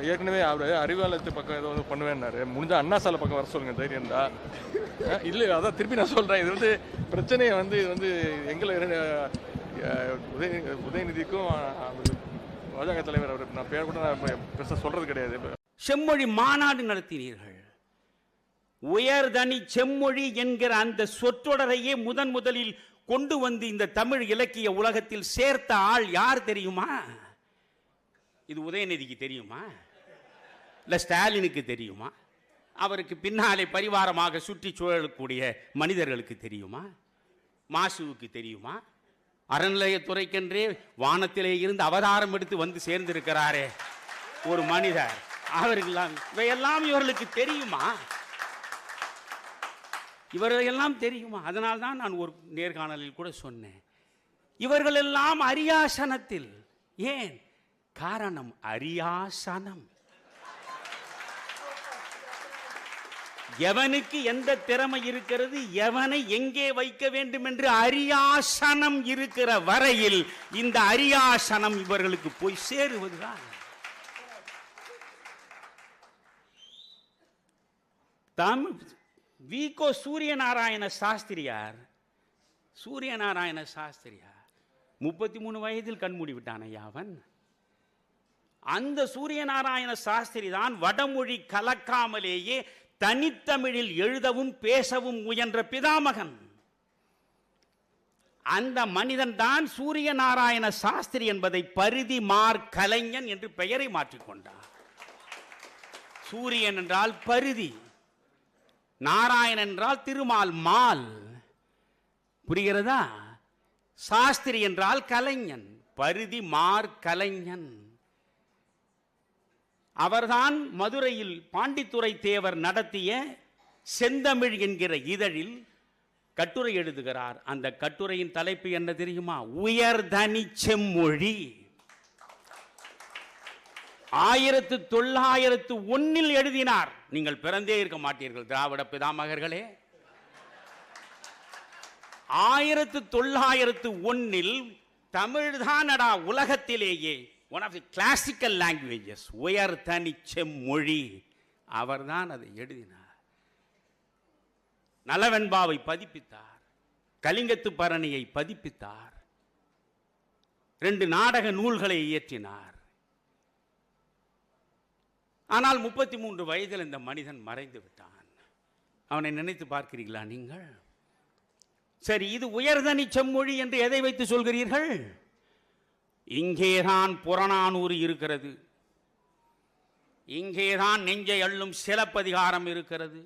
ஏற்கனவே அவர் அறிவாலயத்து பக்கம் ஏதோ பண்ணுவேன்னாரு. முடிஞ்ச அண்ணா சாலை பக்கம் வர சொல்லுங்க தைரியம் தான் இல்லை அதான் திருப்பி நான் சொல்கிறேன் இது வந்து பிரச்சனையை வந்து இது வந்து எங்களை உதய உதயநிதிக்கும் பாஜக தலைவர் அவர் நான் பேர் கூட நான் பெருசாக சொல்கிறது கிடையாது. செம்மொழி மாநாடு நடத்தினீர்கள். உயர்தனி செம்மொழி என்கிற அந்த சொற்றொடரையே முதன் முதலில் கொண்டு வந்து இந்த தமிழ் இலக்கிய உலகத்தில் சேர்த்த ஆள் யார் தெரியுமா? இது உதயநிதிக்கு தெரியுமா? இல்லை ஸ்டாலினுக்கு தெரியுமா? அவருக்கு பின்னாலே பரிவாரமாக சுற்றி சூழலக்கூடிய மனிதர்களுக்கு தெரியுமா? மாசுவுக்கு தெரியுமா? அறநிலையத்துறைக்கென்றே வானத்திலே இருந்து அவதாரம் எடுத்து வந்து சேர்ந்திருக்கிறாரே ஒரு மனிதர். அவர்களெல்லாம் இவையெல்லாம் இவர்களுக்கு தெரியுமா? இவர்களெல்லாம் தெரியுமா? அதனால் தான் நான் ஒரு நேர்காணலில் கூட சொன்னேன். இவர்களெல்லாம் அரியாசனத்தில். ஏன்? காரணம் அரியாசனம். எவனுக்கு எந்த திறமை இருக்கிறது எவனை எங்கே வைக்க வேண்டும் என்று அரியாசனம் இருக்கிற வரையில் இந்த அரியாசனம் இவர்களுக்கு போய் சேருவதுதான். தமிழ் விகோ சூரியநாராயண சாஸ்திரியார். சூரியநாராயண சாஸ்திரியார். முப்பத்தி மூணு வயதில் கண்மூடி விட்டான் ஐயா அவன். அந்த சூரியநாராயண சாஸ்திரி தான் வடமொழி கலக்காமலேயே தனித்தமிழில் எழுதவும் பேசவும் முயன்ற பிதாமகன். அந்த மனிதன் தான் சூரிய நாராயண சாஸ்திரி என்பதை பரிதி மார் கலைஞன் என்று பெயரை மாற்றிக்கொண்டார் சூரியன் என்றால் பரிதி நாராயணன் என்றால் திருமால் மால். புரிகிறதா? சாஸ்திரி என்றால் கலைஞன் பரிதி மார் கலைஞன். அவர்தான் மதுரையில் பாண்டித்துரை தேவர் நடத்திய செந்தமிழ் என்கிற இதழில் கட்டுரை எழுதுகிறார். அந்த கட்டுரையின் தலைப்பு என்ன தெரியுமா? உயர்தனி செம்மொழி. ஆயிரத்து தொள்ளாயிரத்து ஒன்னில் எழுதினார். நீங்கள் பிறந்தே இருக்க மாட்டீர்கள் திராவிட பிதாமகர்களே. ஆயிரத்து தொள்ளாயிரத்து ஒன்னில் தமிழ்தானடா உலகத்திலேயே one of the classical languages உயர் தனி செம்மொழி அவர்தான் அதை எழுதினார். நலவெண்பாவை பதிப்பித்தார். கலிங்கத்து பரணியை பதிப்பித்தார். ரெண்டு நாடக நூல்களை இயற்றினார். ஆனால் முப்பத்தி மூன்று வயதில் இந்த மனிதன் மறைந்து விட்டான். அவனை நினைத்து பார்க்கிறீர்களா நீங்கள்? சரி இது உயர்தனி செம்மொழி என்று எதை வைத்து சொல்கிறீர்கள்? இங்கேதான் புறநானூறு இருக்கிறது. இங்கேதான் நெஞ்சை அள்ளும் சிலப்பதிகாரம் இருக்கிறது.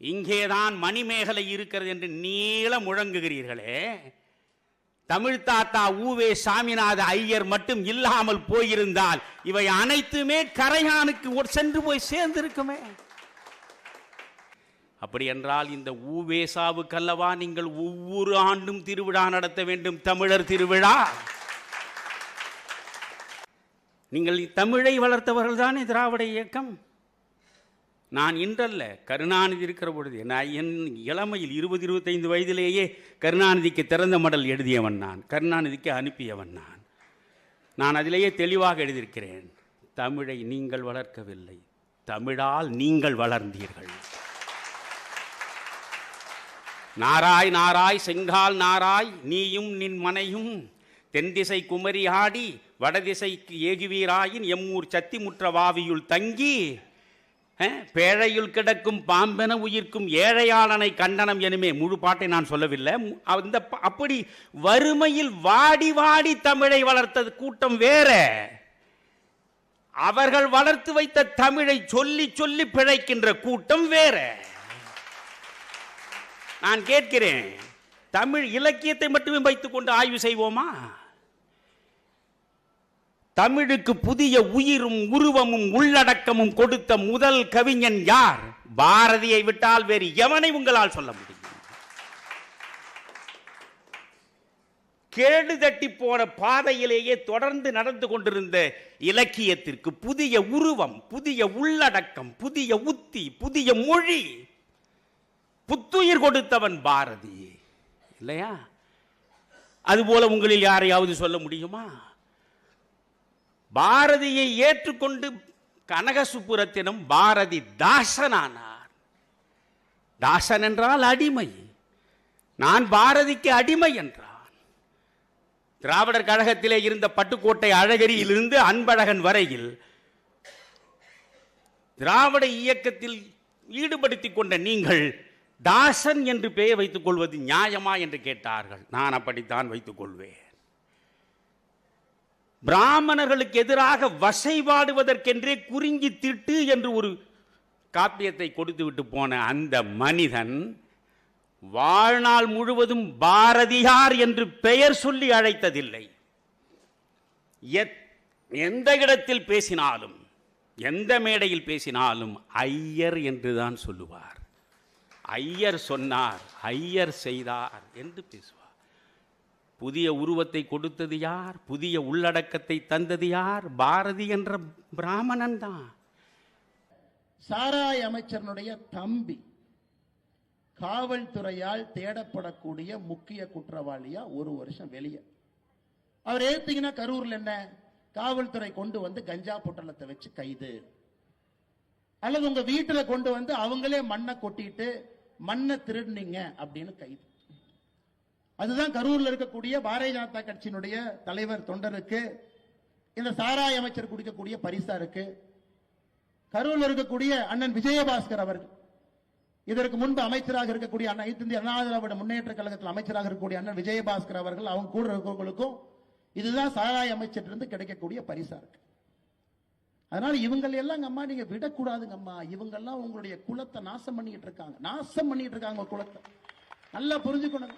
இங்கேதான் மணிமேகலை இருக்கிறது என்று நீள முழங்குகிறீர்களே. தமிழ் தாத்தா ஊவே சாமிநாத ஐயர் மட்டும் இல்லாமல் போயிருந்தால் இவை அனைத்துமே கரையானுக்கு சென்று போய் சேர்ந்திருக்குமே. அப்படி என்றால் இந்த ஊவேசாவுக்கல்லவா நீங்கள் ஒவ்வொரு ஆண்டும் திருவிழா நடத்த வேண்டும் தமிழர் திருவிழா? நீங்கள் தமிழை வளர்த்தவர்கள் தானே திராவிட இயக்கம்? நான் இன்றல்ல கருணாநிதி இருக்கிற பொழுது நான் என் இளமையில் இருபது இருபத்தைந்து வயதிலேயே கருணாநிதிக்கு திறந்த மடல் எழுதியவன் நான் கருணாநிதிக்கு அனுப்பியவன் நான். நான் அதிலேயே தெளிவாக எழுதியிருக்கிறேன் தமிழை நீங்கள் வளர்க்கவில்லை தமிழால் நீங்கள் வளர்ந்தீர்கள். நாராய் நாராய் செங்கால் நாராய் நீயும் நின் மனையும் தென்திசை குமரி ஆடி வடதிசைக்கு ஏகுவீராயின் எம்மூர் சத்திமுற்ற வாவியுள் தங்கி பேழையுள் கிடக்கும் பாம்பென உயிர்க்கும் ஏழையாளனை கண்டனம் எனுமே. முழு பாட்டை நான் சொல்லவில்லை. மு- அந்த அப்படி வறுமையில் வாடி வாடி தமிழை வளர்த்தது கூட்டம் வேற. அவர்கள் வளர்த்து வைத்த தமிழை சொல்லி சொல்லி பிழைக்கின்ற கூட்டம் வேற. நான் கேட்கிறேன் தமிழ் இலக்கியத்தை மட்டுமே வைத்துக்கொண்டு ஆய்வு செய்வோமா? தமிழுக்கு புதிய உயிரும் உருவமும் உள்ளடக்கமும் கொடுத்த முதல் கவிஞன் யார்? பாரதியை விட்டால் வேறு எவனை உங்களால் சொல்ல முடியும்? கேடு தட்டி போன பாதையிலேயே தொடர்ந்து நடந்து கொண்டிருந்த இலக்கியத்திற்கு புதிய உருவம் புதிய உள்ளடக்கம் புதிய உத்தி புதிய மொழி புத்துயிர் கொடுத்தவன் பாரதி இல்லையா? அதுபோல உங்களில் யாரையாவது சொல்ல முடியுமா? பாரதியை ஏற்றுக்கொண்டு கனகசுப்புரத்தினம் பாரதி தாசனானார். தாசன் என்றால் அடிமை. நான் பாரதிக்கு அடிமை என்றான். திராவிடர் கழகத்திலே இருந்த பட்டுக்கோட்டை அழகிரியிலிருந்து அன்பழகன் வரையில் திராவிட இயக்கத்தில் ஈடுபடுத்திக் கொண்ட நீங்கள் தாசன் என்று பெயர் வைத்துக் கொள்வது நியாயமா என்று கேட்டார்கள். நான் அப்படித்தான் வைத்துக் கொள்வேன். பிராமணர்களுக்கு எதிராக வசைபாடுவதற்கென்றே குறிஞ்சி திட்டு என்று ஒரு காப்பியத்தை கொடுத்து விட்டு போன அந்த மனிதன் வாழ்நாள் முழுவதும் பாரதியார் என்று பெயர் சொல்லி அழைத்ததில்லை. எத்- எந்த இடத்தில் பேசினாலும் எந்த மேடையில் பேசினாலும் ஐயர் என்றுதான் சொல்லுவார். ஐயர் சொன்னார் ஐயர் செய்தார் என்று பேசுவார். புதிய உருவத்தை கொடுத்தது யார்? புதிய உள்ளடக்கத்தை தந்தது யார்? பாரதி என்ற பிராமணன் தான். சாராய் அமைச்சரனுடைய தம்பி காவல்துறையால் தேடப்படக்கூடிய முக்கிய குற்றவாளியா ஒரு வருஷம் வெளியே. அவர் ஏத்தீங்கன்னா கரூர்ல என்ன? காவல்துறை கொண்டு வந்து கஞ்சா பொட்டலத்தை வச்சு கைது. அல்லது உங்க வீட்டுல கொண்டு வந்து அவங்களே மண்ணை கொட்டிட்டு மண்ணை திருடுனீங்க அப்படின்னு கைது. அதுதான் கரூர்ல இருக்கக்கூடிய பாரதிய ஜனதா கட்சியினுடைய தலைவர் தொண்டருக்கு இந்த சாராய அமைச்சர் குடிக்கக்கூடிய பரிசா இருக்கு. கரூர்ல இருக்கக்கூடிய அண்ணன் விஜயபாஸ்கர் அவர்கள் இதற்கு முன்பு அமைச்சராக இருக்கக்கூடிய அண்ணா இந்திய அண்ணா திராவிட முன்னேற்ற கழகத்தில் அமைச்சராக இருக்கக்கூடிய அண்ணன் விஜயபாஸ்கர் அவர்கள் அவங்க கூட இருக்கிறவங்களுக்கும் இதுதான் சாராய அமைச்சரிலிருந்து கிடைக்கக்கூடிய பரிசா இருக்கு. அதனால இவங்களை எல்லாம் அம்மா நீங்க விடக்கூடாதுங்க அம்மா இவங்கெல்லாம் உங்களுடைய குலத்தை நாசம் பண்ணிட்டு இருக்காங்க. நாசம் பண்ணிட்டு இருக்காங்க குலத்தை. நல்லா புரிஞ்சுக்கணும்.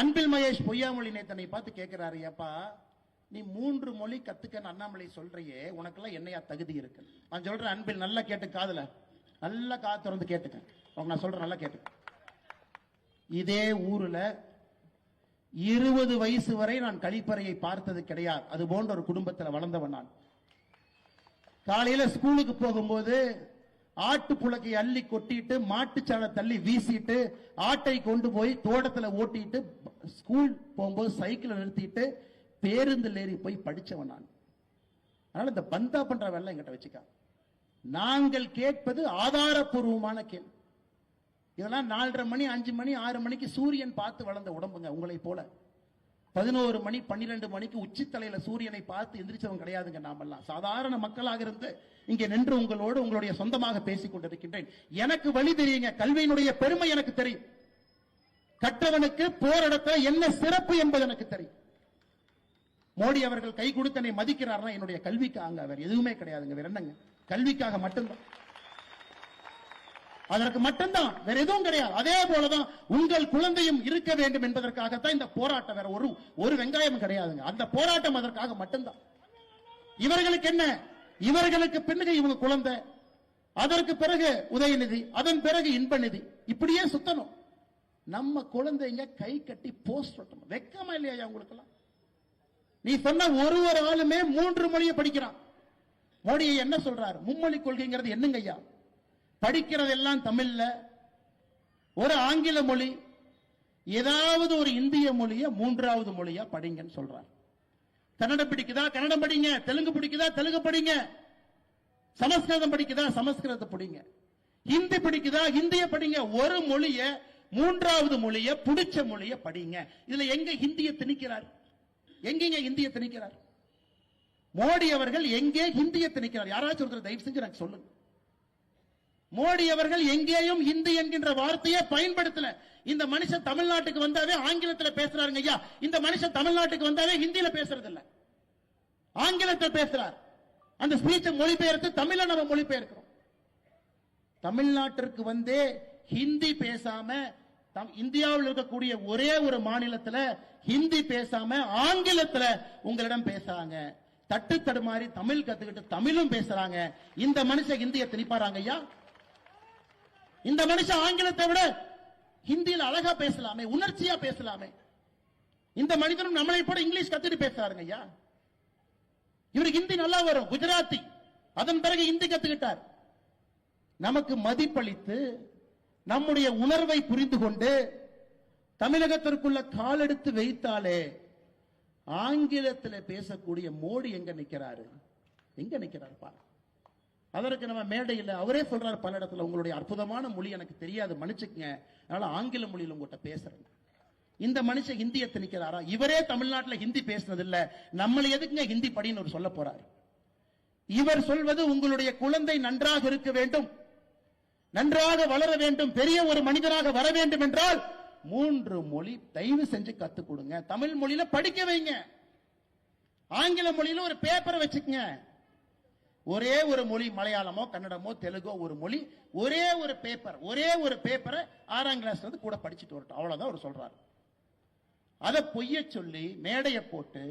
அன்பில் மகேஷ் பொய்யாமொழி நேத்தனை பார்த்து கேட்கிறாரு ஏப்பா நீ மூன்று மொழி கத்துக்கன்னு அண்ணாமலை சொல்றியே உனக்கெல்லாம் என்னையா தகுதி இருக்கு? நான் சொல்றேன் அன்பில் நல்லா கேட்டு காதல. நல்லா காது திறந்து கேட்டுக்க. உனக்கு நான் சொல்றேன் நல்லா கேட்டுக்க. இதே ஊர்ல இருபது வயசு வரை நான் கழிப்பறையை பார்த்தது கிடையாது. அது போன்ற ஒரு குடும்பத்தில் வளர்ந்தவன் நான். காலையில ஸ்கூலுக்கு போகும்போது ஆட்டு புழக்கை அள்ளி கொட்டிட்டு மாட்டுச்சாணை தள்ளி வீசிட்டு ஆட்டை கொண்டு போய் தோட்டத்துல ஓட்டிட்டு ஸ்கூல் போகும்போது சைக்கிளை நிறுத்திட்டு பேருந்தில் ஏறி போய் படிச்சவன் நான். அதனால இந்த பந்தா பண்ற வேலை எங்கிட்ட வச்சுக்க. நாங்கள் கேட்பது ஆதாரப்பூர்வமான கேள்வி. இதெல்லாம் நாலரை மணி அஞ்சு மணி ஆறு மணிக்கு சூரியன் பார்த்து வளர்ந்த உடம்புங்க உங்களை போல. பதினோரு மணி பன்னிரண்டு மணிக்கு உச்சித்தலையில சூரியனை பார்த்து எந்திரிச்சவன் கிடையாதுங்க நாமெல்லாம். சாதாரண மக்களாக இருந்து இங்கே நின்று உங்களோடு உங்களுடைய சொந்தமாக பேசிக் கொண்டிருக்கின்றேன். எனக்கு வழி தெரியுங்க. கல்வியினுடைய பெருமை எனக்கு தெரியும். கற்றவனுக்கு போரிடத்துல என்ன சிறப்பு என்பது எனக்கு தெரியும். மோடி அவர்கள் கை கொடுத்தனை என்னை மதிக்கிறார்னா என்னுடைய கல்விக்காக அவர் எதுவுமே கிடையாதுங்க. வேற என்னங்க? கல்விக்காக மட்டும்தான். அதற்கு மட்டும்தான் வேற எதுவும் கிடையாது. அதே போலதான் உங்கள் குழந்தையும் இருக்க வேண்டும் என்பதற்காகத்தான் இந்த போராட்டம் வேற ஒரு ஒரு வெங்காயம் கிடையாதுங்க. அந்த போராட்டம் அதற்காக மட்டும்தான். இவர்களுக்கு என்ன? இவர்களுக்கு பின்னுக்கு இவங்க குழந்தை. அதற்கு பிறகு உதயநிதி அதன் பிறகு இன்ப நிதி இப்படியே சுத்தணும். நம்ம குழந்தைங்க கை கட்டி போஸ்ட் ஒட்டணும் வெக்கமா இல்லையா உங்களுக்கெல்லாம் நீ சொன்ன ஒரு ஒரு ஆளுமே மூன்று மொழியை படிக்கிறான். மோடி என்ன சொல்றாரு? மும்மொழி கொள்கைங்கிறது என்னங்க ஐயா? படிக்கிறதெல்லாம் தமிழ்ல. ஒரு ஆங்கில மொழி ஏதாவது ஒரு இந்திய மொழிய மூன்றாவது மொழியா படிங்கன்னு சொல்றார். கன்னடம் பிடிக்குதா? கன்னடம் படிங்க. தெலுங்கு பிடிக்குதா? தெலுங்கு படிங்க. சமஸ்கிருதம் படிக்குதா? சமஸ்கிருதத்தை படிங்க. ஹிந்தி பிடிக்குதா? ஹிந்திய படிங்க. ஒரு மொழிய மூன்றாவது மொழிய பிடிச்ச மொழிய படிங்க. இதுல எங்க ஹிந்திய திணிக்கிறார்? எங்கெங்க ஹிந்திய திணிக்கிறார்? மோடி அவர்கள் எங்கே ஹிந்திய திணிக்கிறார்? யாராச்சும் ஒருத்தர் தயவு செஞ்சு எனக்கு சொல்லுங்க. மோடி அவர்கள் எங்கேயும் ஹிந்தி என்கின்ற வார்த்தையை பயன்படுத்தல. இந்த மனுஷன் தமிழ்நாட்டுக்கு வந்தாவே ஆங்கிலத்துல பேசுறாருங்க ஐயா. இந்த மனுஷன் தமிழ்நாட்டுக்கு வந்தாவே ஹிந்தியில பேசுறது இல்ல ஆங்கிலத்தில் பேசுறார். அந்த ஸ்பீச்சை மொழிபெயர்த்து தமிழ நம்ம மொழிபெயர்க்கிறோம். தமிழ்நாட்டிற்கு வந்தே ஹிந்தி பேசாம தம்- இந்தியாவில் இருக்கக்கூடிய ஒரே ஒரு மாநிலத்துல ஹிந்தி பேசாம ஆங்கிலத்துல உங்களிடம் பேசுறாங்க. தட்டு தடுமாறி தமிழ் கத்துக்கிட்டு தமிழும் பேசுறாங்க. இந்த மனுஷன் ஹிந்தியை திணிப்பாராங்க ஐயா? இந்த மனுஷன் ஆங்கிலத்தை விட ஹிந்தியில் அழகா பேசலாமே உணர்ச்சியா பேசலாமே. இந்த மனிதனும் நம்மளை போட இங்கிலீஷ் கத்துட்டு பேசுறாருங்க ஐயா. இவருக்கு ஹிந்தி நல்லா வரும் குஜராத்தி. அதன் பிறகு ஹிந்தி கத்துக்கிட்டார். நமக்கு மதிப்பளித்து நம்முடைய உணர்வை புரிந்து கொண்டு தமிழகத்திற்குள்ள காலெடுத்து வைத்தாலே ஆங்கிலத்துல பேசக்கூடிய மோடி எங்க நிற்கிறாரு எங்க நிற்கிறார் பாருங்க அதற்கு நம்ம மேடையில் அவரே சொல்றாரு பல இடத்துல உங்களுடைய அற்புதமான மொழி எனக்கு தெரியாது மன்னிச்சுக்கங்க. அதனால ஆங்கில மொழியில் உங்கள்கிட்ட பேசுறேன். இந்த மனுஷன் ஹிந்தியை திணிக்கிறாரா இவரே தமிழ்நாட்டில் ஹிந்தி பேசுனது இல்ல நம்மளை எதுக்குங்க ஹிந்தி படின்னு ஒரு சொல்ல போறாரு? இவர் சொல்வது உங்களுடைய குழந்தை நன்றாக இருக்க வேண்டும். நன்றாக வளர வேண்டும். பெரிய ஒரு மனிதனாக வர வேண்டும் என்றால் மூன்று மொழி தயவு செஞ்சு கத்துக் கொடுங்க. தமிழ் மொழியில படிக்க வைங்க. ஆங்கில மொழியில ஒரு பேப்பரை வச்சுக்கங்க. ஒரே ஒரு மொழி மலையாளமோ கன்னடமோ தெலுங்கோ ஒரு மொழி ஒரே ஒரு பேப்பர் ஒரே ஒரு பேப்பரை ஆறாம் கிளாஸ்ல இருந்து கூட படிச்சுட்டு வரட்டும். அவ்வளவுதான் அவர் சொல்றாரு. அதை பொய்ய சொல்லி மேடையை போட்டு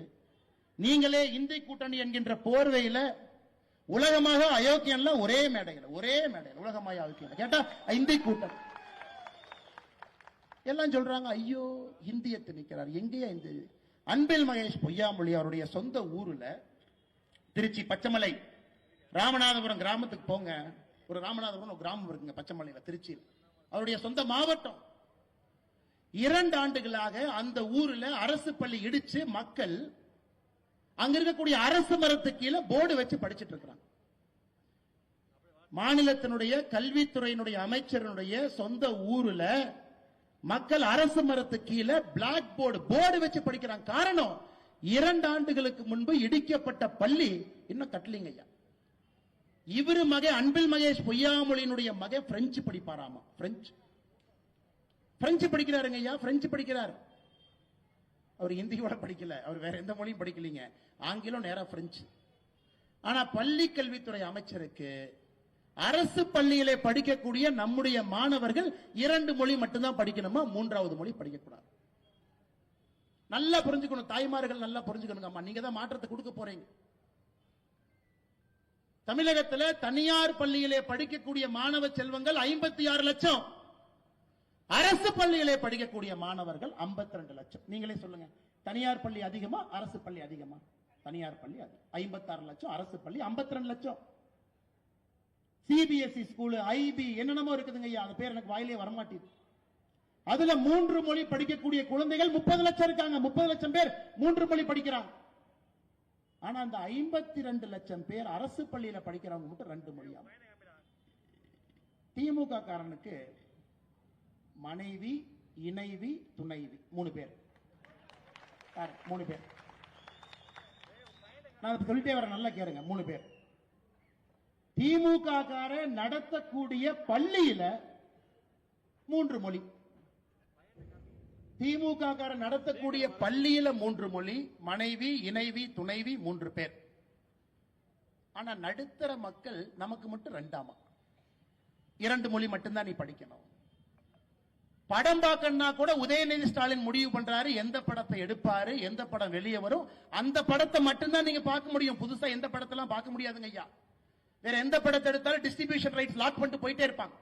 நீங்களே இந்தி கூட்டணி என்கின்ற போர்வையில உலகமாக அயோக்கியன்ல ஒரே மேடையில் ஒரே மேடையில் உலகமாக அயோக்கியம் கேட்டா இந்தி கூட்டணி. எல்லாம் சொல்றாங்க ஐயோ ஹிந்தியை திணிக்கிறார் எங்கேயா இந்த? அன்பில் மகேஷ் பொய்யாமொழி அவருடைய சொந்த ஊர்ல திருச்சி பச்சைமலை ராமநாதபுரம் கிராமத்துக்கு போங்க. ஒரு ராமநாதபுரம் ஒரு கிராமம் இருக்குங்க பச்சைமலையில திருச்சியில் அவருடைய சொந்த மாவட்டம். இரண்டு ஆண்டுகளாக அந்த ஊர்ல அரசு பள்ளி இடிச்சு மக்கள் அங்க இருக்கக்கூடிய அரசு மரத்துக்கு கீழே போர்டு வச்சு படிச்சிட்டு இருக்கிறாங்க. மாநிலத்தினுடைய கல்வித்துறையினுடைய அமைச்சரனுடைய சொந்த ஊர்ல மக்கள் அரசு மரத்து கீழே பிளாக் போர்டு போர்டு வச்சு படிக்கிறாங்க. காரணம் இரண்டு ஆண்டுகளுக்கு முன்பு இடிக்கப்பட்ட பள்ளி இன்னும் கட்டலிங்க ஐயா. இவரு மகை அன்பில் மகேஷ் பொய்யாமொழியினுடைய மகை பிரெஞ்சு படிப்பாராமா? பிரெஞ்சு பிரெஞ்சு படிக்கிறாருங்க ஐயா பிரெஞ்சு படிக்கிறார். அவர் ஹிந்தியோட படிக்கல அவர் வேற எந்த மொழியும் படிக்கலீங்க. ஆங்கிலம் நேரா பிரெஞ்சு ஆனா பள்ளி கல்வித்துறை அமைச்சருக்கு அரசு பள்ளியிலே படிக்கக்கூடிய நம்முடைய மாணவர்கள் இரண்டு மொழி மட்டும்தான் படிக்கணுமா? மூன்றாவது மொழி படிக்கக்கூடாது. நல்லா புரிஞ்சுக்கணும் தாய்மார்கள் நல்லா புரிஞ்சுக்கணுங்க அம்மா நீங்க தான் மாற்றத்தை கொடுக்க போறீங்க. தமிழகத்துல தனியார் பள்ளியிலே படிக்கக்கூடிய மாணவ செல்வங்கள் ஐம்பத்தி ஆறு லட்சம். அரசு பள்ளியிலே படிக்கக்கூடிய மாணவர்கள் 52 லட்சம். நீங்களே சொல்லுங்க. தனியார் பள்ளி அதிகமா அரசு பள்ளி அதிகமா? தனியார் பள்ளி அதிகம் ஐம்பத்தாறு லட்சம் அரசு பள்ளி 52 லட்சம். சிபிஎஸ்இ ஸ்கூல் ஐபி என்னென்னமோ இருக்குதுங்க ஐயா. அந்த பேர் எனக்கு வாயிலே வரமாட்டேது அதுல மூன்று மொழி படிக்கக்கூடிய குழந்தைகள் முப்பது லட்சம் இருக்காங்க. முப்பது லட்சம் பேர் மூன்று மொழி படிக்கிறாங்க. ஆனா அந்த ஐம்பத்தி ரெண்டு லட்சம் பேர் அரசு பள்ளியில படிக்கிறவங்க மட்டும் ரெண்டு மொழியாம் திமுக காரனுக்கு மனைவி இணைவி துணைவி மூணு பேர். மூணு பேர். நான் சொல்லிட்டே வர நல்லா கேளுங்க மூணு பேர். திமுக கார நடத்தக்கூடிய பள்ளியில மூன்று மொழி. திமுக நடத்தக்கூடிய பள்ளியில மூன்று மொழி மனைவி இணைவி துணைவி மூன்று பேர். ஆனா நடுத்தர மக்கள் நமக்கு மட்டும் ரெண்டாமா? இரண்டு மொழி மட்டும்தான் நீ படிக்கணும். படம் பார்க்கணும்னா கூட உதயநிதி ஸ்டாலின் முடிவு பண்றாரு எந்த படத்தை எடுப்பாரு எந்த படம் வெளியே வரும் அந்த படத்தை மட்டும்தான் நீங்க பார்க்க முடியும். புதுசா எந்த படத்தெல்லாம் பார்க்க முடியாதுங்க ஐயா. வேற எந்த படத்தை எடுத்தாலும் டிஸ்ட்ரிபியூஷன் ரைட்ஸ் லாக் பண்ணிட்டு போயிட்டே இருப்பாங்க.